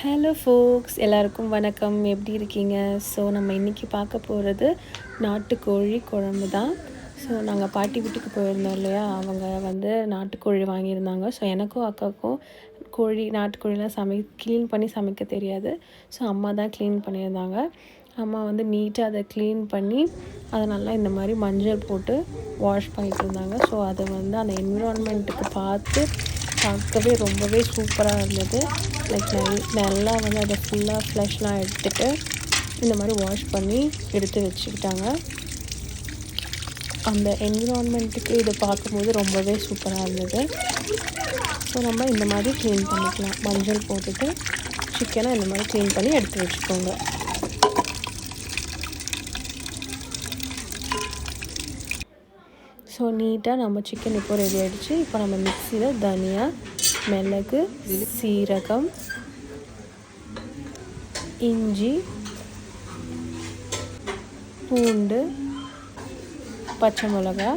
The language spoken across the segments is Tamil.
ஹலோ ஃபோக்ஸ் எல்லாருக்கும் வணக்கம். எப்படி இருக்கீங்க? ஸோ நம்ம இன்றைக்கி பார்க்க போகிறது நாட்டுக்கோழி குழம்பு தான். ஸோ நாங்கள் பாட்டி வீட்டுக்கு போயிருந்தோம் இல்லையா? அவங்க வந்து நாட்டுக்கோழி வாங்கியிருந்தாங்க. ஸோ எனக்கும் அக்காவுக்கும் கோழி நாட்டுக்கோழிலாம் சமை க்ளீன் பண்ணி சமைக்க தெரியாது. ஸோ அம்மா தான் க்ளீன் பண்ணியிருந்தாங்க. அம்மா வந்து நீட்டாக அதை க்ளீன் பண்ணி அதை நல்லா இந்த மாதிரி மஞ்சள் போட்டு வாஷ் பண்ணிட்டு இருந்தாங்க. ஸோ அதை வந்து அந்த என்விரான்மெண்ட்டுக்கு பார்த்து பார்க்கவே ரொம்பவே சூப்பராக இருந்தது. லைக் நல் நல்லா வந்து அதை ஃபுல்லாக ஃப்ளஷ்லாம் எடுத்துகிட்டு இந்த மாதிரி வாஷ் பண்ணி எடுத்து வச்சுக்கிட்டாங்க. அந்த என்விரான்மெண்ட்டுக்கு இதை பார்க்கும்போது ரொம்பவே சூப்பராக இருந்தது. ஸோ நம்ம இந்த மாதிரி க்ளீன் பண்ணிக்கலாம். மஞ்சள் போட்டுட்டு சிக்கனை இந்த மாதிரி க்ளீன் பண்ணி எடுத்து வச்சுக்கோங்க. ஸோ நீட்டாக நம்ம சிக்கன் இப்போ ரெடி ஆகிடுச்சு இப்போ நம்ம மிக்சியில் தனியா மிளகு சீரகம் இஞ்சி பூண்டு பச்சை மிளகா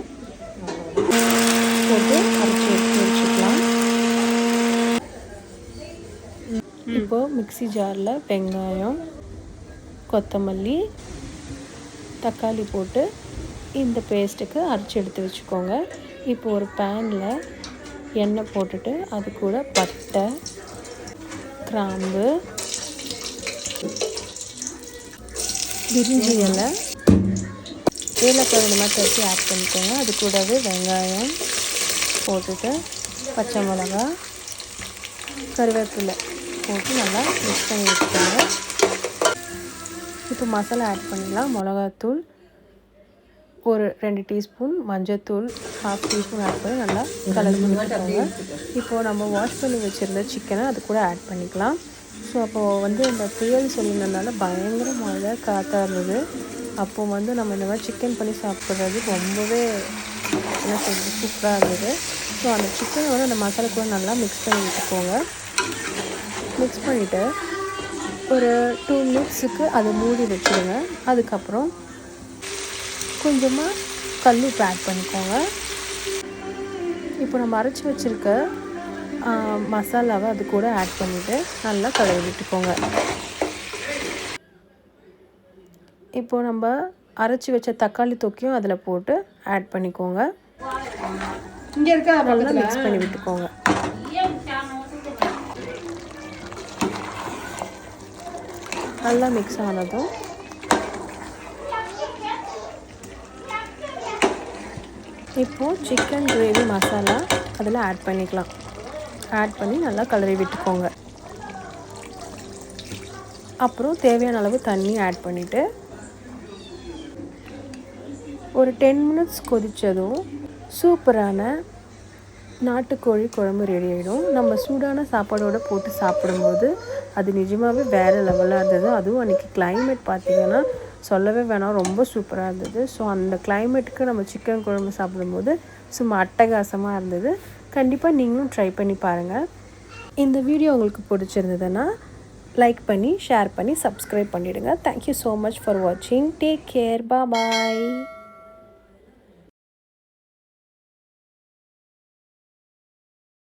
போட்டு அரைச்சி எடுத்து வச்சுக்கலாம். இப்போது மிக்சி ஜாரில் வெங்காயம் கொத்தமல்லி தக்காளி போட்டு இந்த பேஸ்ட்டுக்கு அரைச்சி எடுத்து வச்சுக்கோங்க. இப்போ ஒரு பேனில் எண்ணெய் போட்டுட்டு அது கூட பட்டை கிராம்பு பிரிஞ்சி இலை ஏலக்காய் இந்த மாதிரி தட்டி ஆட் பண்ணிக்கோங்க. அது கூடவே வெங்காயம் போட்டுட்டு பச்சை மிளகா கருவேப்பிலை போட்டு நல்லா மிக்ஸ் பண்ணி வச்சுக்கோங்க. இப்போ மசாலா ஆட் பண்ணிடலாம் மிளகாத்தூள் ஒரு ரெண்டு டீஸ்பூன் மஞ்சத்தூள் ஹாஃப் டீஸ்பூன் ஆட் பண்ணி நல்லா கலர் பண்ணிக்கோங்க இப்போது நம்ம வாஷ் பண்ணி வச்சுருந்த சிக்கனை அது கூட ஆட் பண்ணிக்கலாம். ஸோ அப்போது வந்து இந்த புயல் சொல்லியிருந்ததுனால பயங்கர மழை காற்றாக இருந்தது அப்போது வந்து நம்ம இந்த மாதிரி சிக்கன் பண்ணி சாப்பிட்றது ரொம்பவே என்ன சொல்கிறது சூப்பராக இருந்தது. ஸோ அந்த சிக்கனை வந்து அந்த மசாலா கூட நல்லா மிக்ஸ் பண்ணி விட்டுக்கோங்க. மிக்ஸ் பண்ணிவிட்டு ஒரு டூ மினிட்ஸுக்கு அதை மூடி வச்சுருங்க. அதுக்கப்புறம் கொஞ்சமாக கல் உப்பு ஆட் பண்ணிக்கோங்க. இப்போ நம்ம அரைச்சி வச்சுருக்க மசாலாவை அது கூட ஆட் பண்ணிவிட்டு நல்லா கழுவி விட்டுக்கோங்க. இப்போது நம்ம அரைச்சி வச்ச தக்காளி தொக்கியும் அதில் போட்டு ஆட் பண்ணிக்கோங்க. இங்கே இருக்கா நல்லா மிக்ஸ் பண்ணி விட்டுக்கோங்க. நல்லா மிக்ஸ் ஆனதும் இப்போது சிக்கன் கிரேவி மசாலா அதில் ஆட் பண்ணிக்கலாம். ஆட் பண்ணி நல்லா கலரி விட்டுக்கோங்க. அப்புறம் தேவையான அளவு தண்ணி ஆட் பண்ணிவிட்டு ஒரு டென் மினிட்ஸ் கொதித்ததும் சூப்பரான நாட்டுக்கோழி குழம்பு ரெடி ஆகிடும் நம்ம சூடான சாப்பாடோடு போட்டு சாப்பிடும்போது அது நிஜமாகவே வேறு லெவலாக இருந்தது. அதுவும் அன்றைக்கி கிளைமேட் பார்த்திங்கன்னா சொல்லவே வேணாம் ரொம்ப சூப்பராக இருந்தது. ஸோ அந்த கிளைமேட்டுக்கு நம்ம சிக்கன் குழம்பு சாப்பிடும்போது சும்மா அட்டகாசமாக இருந்தது. கண்டிப்பாக நீங்களும் ட்ரை பண்ணி பாருங்கள் இந்த வீடியோ உங்களுக்கு பிடிச்சிருந்ததுன்னா லைக் பண்ணி ஷேர் பண்ணி சப்ஸ்கிரைப் பண்ணிவிடுங்க thank you so much for வாட்சிங் டேக் கேர் பா பாய்